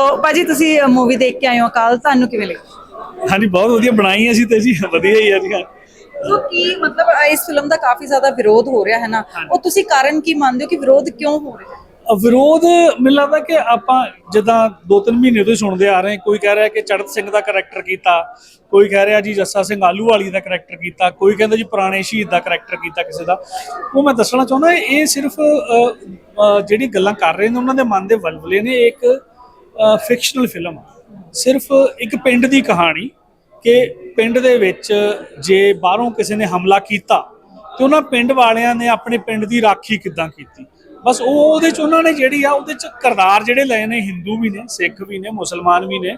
ਸੋ ਭਾਜੀ ਤੁਸੀਂ ਮੂਵੀ ਦੇਖ ਕੇ ਆਏ ਹੋ ਕੱਲ ਤੁਹਾਨੂੰ ਕਿਵੇਂ ਲੱਗੀ? ਹਾਂਜੀ ਬਹੁਤ ਵਧੀਆ ਬਣਾਈ ਅਸੀਂ ਤੇ ਜੀ ਵਧੀਆ ਹੀ ਆ ਜੀ। ਹਾਂ। ਸੋ ਕੀ ਮਤਲਬ ਇਸ ਫਿਲਮ ਦਾ ਕਾਫੀ ਜ਼ਿਆਦਾ ਵਿਰੋਧ ਹੋ ਰਿਹਾ ਹੈ ਨਾ। ਉਹ ਤੁਸੀਂ ਕਾਰਨ ਕੀ ਮੰਨਦੇ ਹੋ ਕਿ ਵਿਰੋਧ ਕਿਉਂ ਹੋ ਰਿਹਾ? ਹੈ ਵਿਰੋਧ ਮੈਨੂੰ ਲੱਗਦਾ ਕਿ ਆਪਾਂ ਜਿੱਦਾਂ ਦੋ ਤਿੰਨ ਮਹੀਨੇ ਤੋਂ ਹੀ ਸੁਣਦੇ ਆ ਰਹੇ ਕੋਈ ਕਹਿ ਰਿਹਾ ਕਿ ਚੜਤ ਸਿੰਘ ਦਾ ਕਰੈਕਟਰ ਕੀਤਾ ਕੋਈ ਕਹਿ ਰਿਹਾ ਜੀ ਜੱਸਾ ਸਿੰਘ ਆਲੂਵਾਲੀ ਦਾ ਕਰੈਕਟਰ ਕੀਤਾ ਕੋਈ ਕਹਿੰਦਾ ਜੀ ਪੁਰਾਣੇ ਸ਼ਹੀਦ ਦਾ ਕਰੈਕਟਰ ਕੀਤਾ ਕਿਸੇ ਦਾ। ਉਹ ਮੈਂ ਦੱਸਣਾ ਚਾਹੁੰਦਾ ਇਹ ਸਿਰਫ ਜਿਹੜੀ ਗੱਲਾਂ ਕਰ ਰਹੇ ਨੇ ਉਹਨਾਂ ਦੇ ਮਨ ਦੇ ਵਲਵਲੇ ਨੇ ਇੱਕ ਫਿਕਸ਼ਨਲ ਫਿਲਮ ਸਿਰਫ ਇੱਕ ਪਿੰਡ ਦੀ ਕਹਾਣੀ ਕਿ ਪਿੰਡ ਦੇ ਵਿੱਚ ਜੇ ਬਾਹਰੋਂ ਕਿਸੇ ਨੇ ਹਮਲਾ ਕੀਤਾ, ਤੇ ਉਹਨਾਂ ਪਿੰਡ ਵਾਲਿਆਂ ਨੇ ਆਪਣੇ ਪਿੰਡ ਦੀ ਰਾਖੀ ਕਿੱਦਾਂ ਕੀਤੀ? ਬਸ ਉਹ ਉਹਦੇ ਚ ਉਹਨਾਂ ਨੇ ਜਿਹੜੀ ਆ, ਉਹਦੇ ਚ ਕਿਰਦਾਰ ਜਿਹੜੇ ਲਏ ਨੇ, ਹਿੰਦੂ ਵੀ ਨੇ, ਸਿੱਖ ਵੀ ਨੇ, ਮੁਸਲਮਾਨ ਵੀ ਨੇ।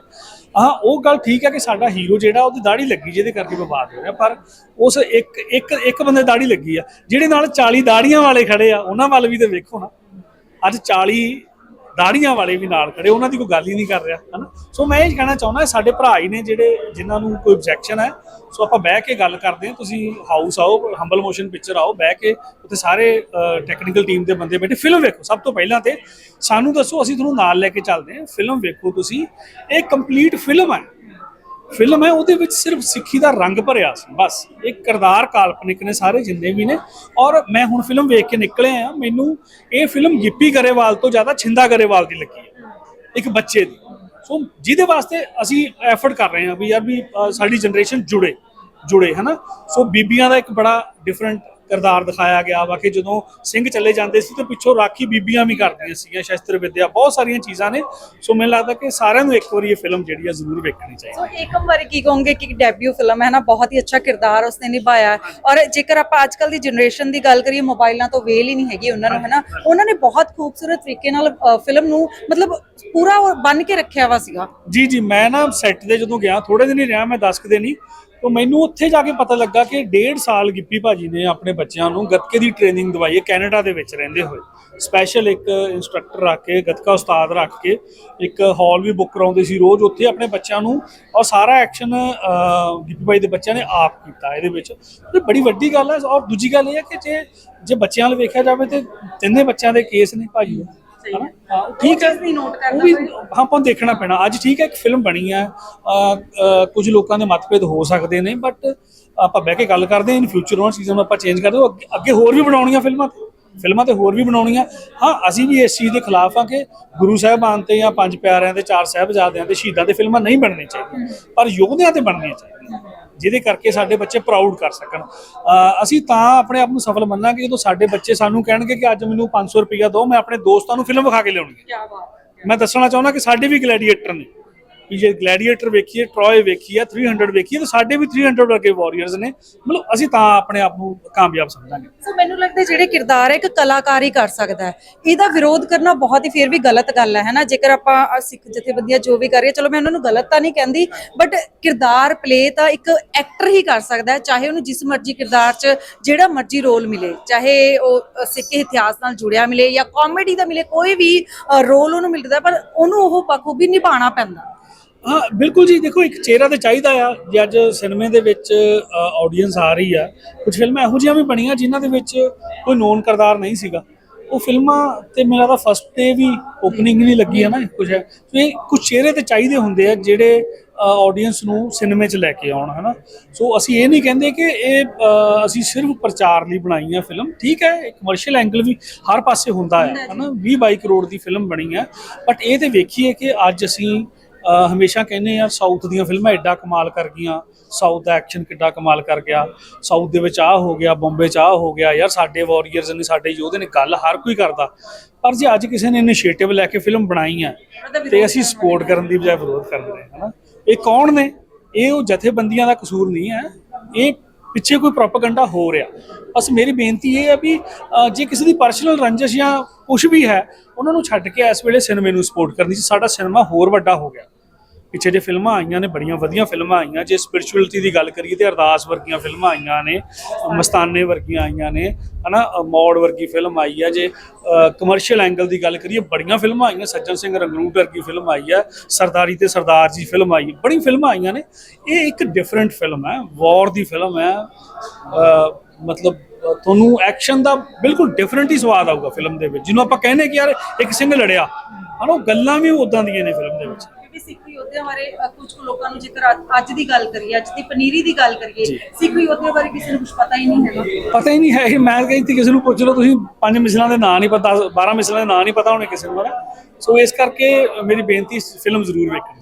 ਹਾਂ, ਉਹ ਗੱਲ ਠੀਕ ਹੈ ਕਿ ਸਾਡਾ ਹੀਰੋ ਜਿਹੜਾ, ਉਹਦੀ ਦਾੜੀ ਲੱਗੀ, ਜਿਹਦੇ ਕਰਕੇ ਵਿਵਾਦ ਹੋ ਰਿਹਾ, ਪਰ ਉਸ ਇੱਕ ਇੱਕ ਇੱਕ ਬੰਦੇ ਦਾੜੀ ਲੱਗੀ ਆ। ਜਿਹੜੇ ਨਾਲ 40 ਦਾੜੀਆਂ ਵਾਲੇ ਖੜੇ ਆ, ਉਹਨਾਂ ਵੱਲ ਵੀ ਤੇ ਵੇਖੋ ਨਾ। ਅੱਜ 40 ਦਾੜੀਆਂ ਵਾਲੇ ਵੀ ਨਾਲ ਖੜੇ, ਉਹਨਾਂ ਦੀ ਕੋਈ ਗੱਲ ਹੀ ਨਹੀਂ ਕਰ ਰਿਹਾ, ਹਨਾ? ਸੋ ਮੈਂ ਇਹ ਕਹਿਣਾ ਚਾਹੁੰਦਾ, ਸਾਡੇ ਭਰਾ ਹੀ ਨੇ ਜਿਹੜੇ, ਜਿਨ੍ਹਾਂ ਨੂੰ ਕੋਈ ਆਬਜੈਕਸ਼ਨ ਹੈ ਸੋ ਆਪਾਂ ਬਹਿ ਕੇ ਗੱਲ ਕਰਦੇ ਹਾਂ, ਤੁਸੀਂ ਹਾਊਸ ਆਓ ਹੰਬਲ ਮੋਸ਼ਨ ਪਿਕਚਰ ਆਓ, ਬਹਿ ਕੇ ਉੱਥੇ ਸਾਰੇ ਟੈਕਨੀਕਲ ਟੀਮ ਦੇ ਬੰਦੇ ਬੈਠੇ ਫਿਲਮ ਵੇਖੋ, ਸਭ ਤੋਂ ਪਹਿਲਾਂ ਤੇ ਸਾਨੂੰ ਦੱਸੋ, ਅਸੀਂ ਤੁਹਾਨੂੰ ਨਾਲ ਲੈ ਕੇ ਚੱਲਦੇ ਹਾਂ ਫਿਲਮ ਵੇਖੋ ਤੁਸੀਂ, ਇਹ ਕੰਪਲੀਟ ਫਿਲਮ ਹੈ। ਫਿਲਮ ਹੈ, ਉਹਦੇ ਵਿੱਚ ਸਿਰਫ ਸਿੱਖੀ ਦਾ ਰੰਗ ਭਰਿਆ ਸੀ। ਬਸ ਇਹ ਕਿਰਦਾਰ ਕਾਲਪਨਿਕ ਨੇ ਸਾਰੇ ਜਿੰਨੇ ਵੀ ਨੇ। ਔਰ ਮੈਂ ਹੁਣ ਫਿਲਮ ਵੇਖ ਕੇ ਨਿਕਲਿਆ ਆ, ਮੈਨੂੰ ਇਹ ਫਿਲਮ ਗਿੱਪੀ ਗਰੇਵਾਲ ਤੋਂ ਜ਼ਿਆਦਾ ਛਿੰਦਾ ਗਰੇਵਾਲ ਦੀ ਲੱਗੀ ਹੈ, ਇੱਕ ਬੱਚੇ ਦੀ। ਸੋ ਜਿਹਦੇ ਵਾਸਤੇ ਅਸੀਂ ਐਫਰਟ ਕਰ ਰਹੇ ਹਾਂ ਵੀ ਯਾਰ ਵੀ ਸਾਡੀ ਜਨਰੇਸ਼ਨ ਜੁੜੇ ਜੁੜੇ, ਹਨਾ? ਸੋ ਬੀਬੀਆਂ ਦਾ ਇੱਕ ਬੜਾ ਡਿਫਰੈਂਟ ਕਿਰਦਾਰ ਦਿਖਾਇਆ ਗਿਆ ਵਾ ਕਿ ਜਦੋਂ ਸਿੰਘ ਚੱਲੇ ਜਾਂਦੇ ਸੀ ਤੇ ਪਿੱਛੋਂ ਰਾਖੀ ਬੀਬੀਆਂ ਵੀ ਕਰਦੀਆਂ ਸੀਗੀਆਂ ਸ਼ਸਤਰ ਵਿਦਿਆ ਬਹੁਤ ਸਾਰੀਆਂ ਚੀਜ਼ਾਂ ਨੇ। ਸੋ ਮੈਨੂੰ ਲੱਗਦਾ ਕਿ ਸਾਰਿਆਂ ਨੂੰ ਇੱਕ ਵਾਰੀ ਇਹ ਫਿਲਮ ਜਿਹੜੀ ਆ ਜ਼ਰੂਰ ਵੇਖਣੀ ਚਾਹੀਦੀ ਸੋ ਏਕਮ ਬਾਰੇ ਕੀ ਕਹੋਗੇ ਕਿ ਡੈਬਿਊ ਫਿਲਮ ਹੈ ਨਾ ਬਹੁਤ ਹੀ ਅੱਛਾ ਕਿਰਦਾਰ ਉਸਨੇ ਨਿਭਾਇਆ। ਔਰ ਜੇਕਰ ਆਪਾਂ ਅੱਜ ਕੱਲ ਦੀ ਜਨਰੇਸ਼ਨ ਦੀ ਗੱਲ ਕਰੀਏ ਮੋਬਾਈਲਾਂ ਤੋਂ ਵੇਲ ਹੀ ਨਹੀਂ ਹੈਗੀ ਉਹਨਾਂ ਨੂੰ ਹੈ ਨਾ ਉਹਨਾਂ ਨੇ ਬਹੁਤ ਖੂਬਸੂਰਤ ਤਰੀਕੇ ਨਾਲ ਫਿਲਮ ਨੂੰ ਮਤਲਬ ਪੂਰਾ ਬੰਨ ਕੇ ਰੱਖਿਆ ਵਾ ਸੀਗਾ। ਜੀ ਜੀ ਮੈਂ ਨਾ ਸੈੱਟ ਤੇ ਜਦੋਂ ਗਿਆ ਥੋੜੇ ਦਿਨ ਹੀ ਰਿਹਾ ਮੈਂ 10 ਕੁ ਦਿਨ ਹੀ ਤਾਂ ਮੈਨੂੰ ਉੱਥੇ ਜਾ ਕੇ ਪਤਾ ਲੱਗਾ ਕਿ ਡੇਢ ਸਾਲ ਗਿੱਪੀ ਭਾਜੀ ਨੇ ਆਪਣੇ ਬੱਚਿਆਂ ਨੂੰ ਗੱਤਕੇ ਦੀ ਟ੍ਰੇਨਿੰਗ ਦਵਾਈ ਹੈ, ਕੈਨੇਡਾ ਦੇ ਵਿੱਚ ਰਹਿੰਦੇ ਹੋਏ। ਸਪੈਸ਼ਲ ਇੱਕ ਇੰਸਟ੍ਰਕਟਰ ਰੱਖ ਕੇ, ਗੱਤਕਾ ਉਸਤਾਦ ਰੱਖ ਕੇ ਇੱਕ ਹਾਲ ਵੀ ਬੁੱਕ ਕਰਾਉਂਦੇ ਸੀ ਰੋਜ਼। ਉੱਥੇ ਆਪਣੇ ਬੱਚਿਆਂ ਨੂੰ ਔਰ ਸਾਰਾ ਐਕਸ਼ਨ ਗਿੱਪੀ ਭਾਈ ਦੇ ਬੱਚਿਆਂ ਨੇ ਆਪ ਕੀਤਾ ਇਹਦੇ ਵਿੱਚ। ਇਹ ਬੜੀ ਵੱਡੀ ਗੱਲ ਹੈ ਔਰ ਦੂਜੀ ਗੱਲ ਇਹ ਹੈ ਕਿ ਜੇ ਜੇ ਬੱਚਿਆਂ ਵੱਲ ਵੇਖਿਆ ਜਾਵੇ ਤੇ ਤਿੰਨੇ ਬੱਚਿਆਂ ਦੇ ਕੇਸ ਨੇ ਭਾਜੀ। ਹਾਂ, ਠੀਕ ਹੈ। ਵੀ note ਕਰਨਾ ਉਹ ਵੀ ਹਾਂ। ਆਪਾਂ ਦੇਖਣਾ ਪੈਣਾ। ਅੱਜ ਠੀਕ ਹੈ ਇੱਕ ਫਿਲਮ ਬਣੀ ਹੈ। ਕੁਝ ਲੋਕਾਂ ਦੇ ਮਤਭੇਦ ਹੋ ਸਕਦੇ ਨੇ ਬਟ ਆਪਾਂ ਬਹਿ ਕੇ ਗੱਲ ਕਰਦੇ ਹਾਂ। ਇਨ ਫਿਊਚਰ ਉਹਨਾਂ ਚੀਜ਼ਾਂ ਨੂੰ ਆਪਾਂ ਚੇਂਜ ਕਰਦੇ ਹਾਂ। ਅੱਗੇ- ਅੱਗੇ ਹੋਰ ਵੀ ਬਣਾਉਣੀਆਂ ਫਿਲਮਾਂ ਤੇ। ਫਿਲਮਾਂ ਤੇ ਹੋਰ ਵੀ ਬਣਾਉਣੀਆਂ। ਹਾਂ ਅਸੀਂ ਵੀ ਇਸ ਚੀਜ਼ ਦੇ ਖਿਲਾਫ ਆ ਕਿ ਗੁਰੂ ਸਾਹਿਬਾਨ ਤੇ ਜਾਂ ਪੰਜ ਪਿਆਰਿਆਂ ਤੇ ਚਾਰ ਸਾਹਿਬਜ਼ਾਦਿਆਂ ਤੇ ਸ਼ਹੀਦਾਂ ਤੇ ਫਿਲਮਾਂ ਨਹੀਂ ਬਣਨੀਆਂ ਚਾਹੀਦੀਆਂ। ਪਰ ਯੋਧਿਆਂ ਤੇ ਬਣਨੀਆਂ ਚਾਹੀਦੀਆਂ। ਜਿਹਦੇ ਕਰਕੇ ਸਾਡੇ ਬੱਚੇ ਪ੍ਰਾਊਡ ਕਰ ਸਕਣ। ਅਸੀਂ ਤਾਂ ਆਪਣੇ ਆਪ ਨੂੰ ਸਫਲ ਮੰਨਾਂਗੇ ਜਦੋਂ ਸਾਡੇ ਬੱਚੇ ਸਾਨੂੰ ਕਹਿਣਗੇ ਕਿ ਅੱਜ ਮੈਨੂੰ 500 ਰੁਪਇਆ ਦਿਓ ਮੈਂ ਆਪਣੇ ਦੋਸਤਾਂ ਨੂੰ ਫਿਲਮ ਵਿਖਾ ਕੇ ਲਿਆਉਣੀ ਹੈ। ਕੀ ਬਾਤ ਮੈਂ ਦੱਸਣਾ ਚਾਹੁੰਦਾ ਕਿ ਸਾਡੇ ਵੀ ਗਲੈਡੀਏਟਰ ਨੇ। ਕਿ ਜੇ ਗਲੈਡੀਏਟਰ ਵੇਖੀਏ ਟਰੋਏ ਵੇਖੀਏ 300 ਵੇਖੀਏ, ਤਾਂ ਸਾਡੇ ਵੀ 300 ਵਰਗੇ ਵਾਰੀਅਰਸ ਨੇ। ਮਤਲਬ ਅਸੀਂ ਤਾਂ ਆਪਣੇ ਆਪ ਨੂੰ ਕਾਮਯਾਬ ਸਮਝਾਂਗੇ। ਸੋ ਮੈਨੂੰ ਲੱਗਦਾ ਜਿਹੜੇ ਕਿਰਦਾਰ ਹੈ, ਇੱਕ ਕਲਾਕਾਰ ਹੀ ਕਰ ਸਕਦਾ ਹੈ। ਇਹਦਾ ਵਿਰੋਧ ਕਰਨਾ ਬਹੁਤ ਹੀ ਫਿਰ ਵੀ ਗਲਤ ਗੱਲ ਹੈ, ਹੈਨਾ? ਜੇਕਰ ਆਪਾਂ ਸਿੱਖ ਜਥੇਬੰਦੀਆਂ ਜੋ ਵੀ ਕਰ ਰਹੀ ਚਲੋ ਮੈਂ ਉਹਨਾਂ ਨੂੰ ਗਲਤ ਤਾਂ ਨਹੀਂ ਕਹਿੰਦੀ ਬਟ ਕਿਰਦਾਰ ਪਲੇ ਤਾਂ ਇੱਕ ਐਕਟਰ ਹੀ ਕਰ ਸਕਦਾ ਹੈ, ਚਾਹੇ ਉਹਨੂੰ ਜਿਸ ਮਰਜ਼ੀ ਕਿਰਦਾਰ 'ਚ ਜਿਹੜਾ ਮਰਜ਼ੀ ਰੋਲ ਮਿਲੇ, ਚਾਹੇ ਉਹ ਸਿੱਖ ਇਤਿਹਾਸ ਨਾਲ ਜੁੜਿਆ ਮਿਲੇ ਜਾਂ ਕਾਮੇਡੀ ਦਾ ਮਿਲੇ, ਕੋਈ ਵੀ ਰੋਲ ਉਹਨੂੰ ਮਿਲਦਾ, ਪਰ ਉਹਨੂੰ ਉਹ ਬਖੂਬੀ ਨਿਭਾਉਣਾ ਪੈਂਦਾ। ਹਾਂ ਬਿਲਕੁਲ ਜੀ ਦੇਖੋ ਇੱਕ ਚਿਹਰਾ ਤੇ ਚਾਹੀਦਾ ਆ ਜੇ ਅੱਜ ਸਿਨੇਮੇ ਦੇ ਵਿੱਚ ਆਡੀਅנס ਆ ਰਹੀ ਆ ਕੁਝ ਫਿਲਮਾਂ ਇਹੋ ਜਿਹੀਆਂ ਵੀ ਬਣੀਆਂ ਜਿਨ੍ਹਾਂ ਦੇ ਵਿੱਚ ਕੋਈ ਨੋਨ ਕਰਦਾਰ ਨਹੀਂ ਸੀਗਾ। ਉਹ ਫਿਲਮਾਂ ਤੇ ਮੇਰਾ ਤਾਂ ਫਸਟ 'ਤੇ ਵੀ ਓਪਨਿੰਗ ਨਹੀਂ ਲੱਗੀ ਹੈ ਨਾ ਕੁਝ ਹੈ ਸੋ ਇਹ ਕੁਝ ਚਿਹਰੇ ਤੇ ਚਾਹੀਦੇ ਹੁੰਦੇ ਆ ਜਿਹੜੇ ਆਡੀਅנס ਨੂੰ ਸਿਨੇਮੇ 'ਚ ਲੈ ਕੇ ਆਉਣ ਹੈ ਨਾ ਸੋ ਅਸੀਂ ਇਹ ਨਹੀਂ ਕਹਿੰਦੇ ਕਿ ਇਹ ਅਸੀਂ ਸਿਰਫ ਪ੍ਰਚਾਰ ਲਈ ਬਣਾਈ ਆ ਫਿਲਮ। ਠੀਕ ਹੈ ਇੱਕ ਕਮਰਸ਼ੀਅਲ ਐਂਗਲ ਵੀ ਹਰ ਪਾਸੇ ਹੁੰਦਾ ਹੈ ਨਾ 20 ਬਾਈ ਕਰੋੜ ਦੀ ਫਿਲਮ ਬਣੀ ਹੈ ਬਟ ਇਹ ਤੇ ਵੇਖੀਏ ਕਿ ਅੱਜ ਅਸੀਂ ਹਮੇਸ਼ਾ ਕਹਿੰਦੇ ਆ ਸਾਊਥ ਦੀਆਂ ਫਿਲਮਾਂ ਐਡਾ ਕਮਾਲ ਕਰ ਗਈਆਂ। ਸਾਊਥ ਦਾ ਐਕਸ਼ਨ ਕਿੱਡਾ ਕਮਾਲ ਕਰ ਗਿਆ। ਸਾਊਥ ਦੇ ਵਿੱਚ ਆ ਹੋ ਗਿਆ, ਬੰਬੇ ਚ ਆ ਹੋ ਗਿਆ। ਯਾਰ ਸਾਡੇ ਵਾਰੀਅਰਸ ਨੇ, ਸਾਡੇ ਯੋਧੇ ਨੇ ਗੱਲ ਹਰ ਕੋਈ ਕਰਦਾ। ਪਰ ਜੇ ਅੱਜ ਕਿਸੇ ਨੇ ਇਨੀਸ਼ੀਏਟਿਵ ਲੈ ਕੇ ਫਿਲਮ ਬਣਾਈ ਆ, ਤੇ ਅਸੀਂ ਸਪੋਰਟ ਕਰਨ ਦੀ ਬਜਾਏ ਵਿਰੋਧ ਕਰ ਰਹੇ ਹਾਂ ਹਨਾ। ਇਹ ਕੌਣ ਨੇ? ਇਹ ਉਹ ਜਥੇਬੰਦੀਆਂ ਦਾ ਕਸੂਰ ਨਹੀਂ ਹੈ। ਇਹ ਪਿੱਛੇ ਕੋਈ ਪ੍ਰੋਪਾਗੈਂਡਾ ਹੋ ਰਿਹਾ। ਬਸ ਮੇਰੀ ਬੇਨਤੀ ਇਹ ਹੈ ਵੀ ਜੇ ਕਿਸੇ ਦੀ ਪਰਸਨਲ ਰੰਜਿਸ਼ ਜਾਂ ਕੁਝ ਵੀ ਹੈ, ਉਹਨਾਂ ਨੂੰ ਛੱਡ ਕੇ ਇਸ ਵੇਲੇ ਸਿਨੇਮੇ ਨੂੰ ਸਪੋਰਟ ਕਰਨੀ ਸੀ। ਸਾਡਾ ਸਿਨੇਮਾ ਹੋਰ ਵੱਡਾ ਹੋ ਗਿਆ। ਪਿੱਛੇ ਜੇ ਫਿਲਮਾਂ ਆਈਆਂ ਨੇ ਬੜੀਆਂ ਵਧੀਆ ਫਿਲਮਾਂ ਆਈਆਂ। ਜੇ ਸਪਿਰਚੁਅਲਿਟੀ ਦੀ ਗੱਲ ਕਰੀਏ ਤੇ ਅਰਦਾਸ ਵਰਗੀਆਂ ਫਿਲਮਾਂ ਆਈਆਂ ਨੇ ਮਸਤਾਨੇ ਵਰਗੀਆਂ ਆਈਆਂ ਨੇ ਹਨਾ ਅ, ਮੌੜ ਵਰਗੀ ਫਿਲਮ ਆਈ ਹੈ ਜੇ ਕਮਰਸ਼ੀਅਲ ਐਂਗਲ ਦੀ ਗੱਲ ਕਰੀਏ ਬੜੀਆਂ ਫਿਲਮਾਂ ਆਈਆਂ ਸੱਜਣ ਸਿੰਘ ਰੰਗਰੂਟ ਵਰਗੀ ਫਿਲਮ ਆਈ ਹੈ ਸਰਦਾਰੀ ਤੇ ਸਰਦਾਰ ਜੀ ਫਿਲਮ ਆਈ ਬੜੀ ਫਿਲਮਾਂ ਆਈਆਂ ਨੇ। ਇਹ ਇੱਕ ਡਿਫਰੈਂਟ ਫਿਲਮ ਹੈ ਵਾਰ ਦੀ ਫਿਲਮ ਹੈ ਮਤਲਬ ਤੁਹਾਨੂੰ ਐਕਸ਼ਨ ਦਾ ਬਿਲਕੁਲ ਡਿਫਰੈਂਟ ਹੀ ਸਵਾਦ ਆਊਗਾ ਫਿਲਮ ਦੇ ਵਿੱਚ। ਜਿਹਨੂੰ ਆਪਾਂ ਕਹਿੰਦੇ ਕਿ ਯਾਰ ਇੱਕ ਸਿੰਘ ਲੜਿਆ ਹਨਾ ਉਹ ਗੱਲਾਂ ਵੀ ਉਦਾਂ ਦੀਆਂ ਨੇ ਫਿਲਮ ਦੇ ਵਿੱਚ। ਕਿਉਂਕਿ ਸਿੱਖ ਯੋਧਿਆਂ ਬਾਰੇ ਕੁਝ ਕੁ ਲੋਕਾਂ ਨੂੰ ਜੇਕਰ ਅੱਜ- ਦੀ ਗੱਲ ਕਰੀਏ ਅੱਜ ਦੀ ਪਨੀਰੀ ਦੀ ਗੱਲ ਕਰੀਏ ਸਿੱਖ ਯੋਧਿਆਂ ਬਾਰੇ ਕਿਸੇ ਨੂੰ ਕੁਝ ਪਤਾ ਹੀ ਨਹੀਂ ਹੈਗਾ। ਪਤਾ ਹੀ ਨਹੀਂ ਹੈ ਇਹ। ਮੈਂ ਕਹਿੰਦੀ ਕਿਸੇ ਨੂੰ ਪੁੱਛ ਲਓ ਤੁਸੀਂ ਪੰਜ ਮਿਸਲਾਂ ਦੇ ਨਾਂ ਨਹੀਂ ਪਤਾ 12 ਮਿਸਲਾਂ ਦੇ ਨਾਂ ਨਹੀਂ ਪਤਾ ਹੋਣੇ ਕਿਸੇ ਨੂੰ ਹਨਾ? ਸੋ ਇਸ ਕਰਕੇ ਮੇਰੀ ਬੇਨਤੀ ਫਿਲਮ ਜ਼ਰੂਰ ਵੇਖਣੀ